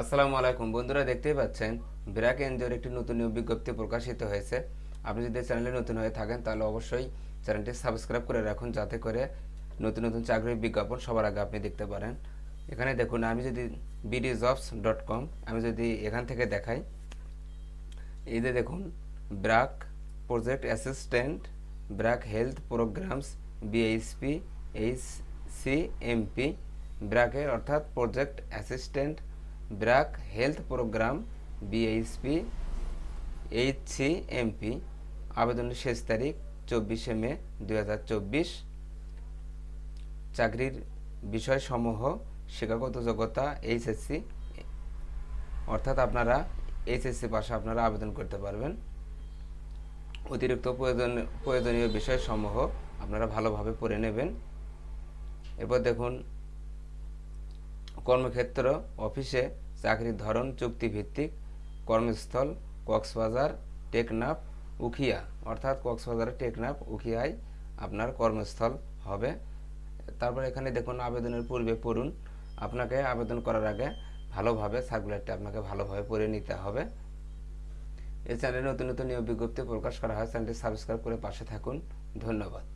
আসসালামু আলাইকুম। বন্ধুরা, দেখতেই পাচ্ছেন, ব্র্যাক এনজিওর একটি নতুন নিয়োগ বিজ্ঞপ্তি প্রকাশিত হয়েছে। আপনি যদি চ্যানেলে নতুন হয়ে থাকেন, তাহলে অবশ্যই চ্যানেলটি সাবস্ক্রাইব করে রাখুন, যাতে করে নতুন নতুন চাকরির বিজ্ঞাপন সবার আগে আপনি দেখতে পারেন। এখানে দেখুন, আমি যদি বিডি জবস ডট কম আমি যদি এখান থেকে দেখাই, এই যে দেখুন, BRAC project assistant, BRAC health programmes BHP H C MP ব্র্যাকের অর্থাৎ project assistant BRAC health programme BHP H C MP আবেদনের শেষ তারিখ চব্বিশে মে দুই হাজার চব্বিশ। চাকরির বিষয়সমূহ, শিক্ষাগত যোগ্যতা এইচএসসি অর্থাৎ আপনারা এইচএসসি পাশে আপনারা আবেদন করতে পারবেন। অতিরিক্ত প্রয়োজন, প্রয়োজনীয় বিষয়সমূহ আপনারা ভালোভাবে পড়ে নেবেন। এরপর দেখুন কর্মক্ষেত্র, অফিসে চাকরির ধরন, চুক্তিভিত্তিক, কর্মস্থল, কক্সবাজার, টেকনাফ, উখিয়া। অর্থাৎ কক্সবাজার টেকনাফ, উখিয়ায় আপনার কর্মস্থল হবে। তারপর এখানে দেখুন, আবেদনের পূর্বে পড়ুন। আপনাকে আবেদন করার আগে ভালোভাবে সার্কুলারটি আপনাকে ভালোভাবে পড়ে নিতে হবে। এই চ্যানেলে নতুন নতুন নিয়োগ বিজ্ঞপ্তি প্রকাশ করা হয়, চ্যানেলটি সাবস্ক্রাইব করে পাশে থাকুন। ধন্যবাদ।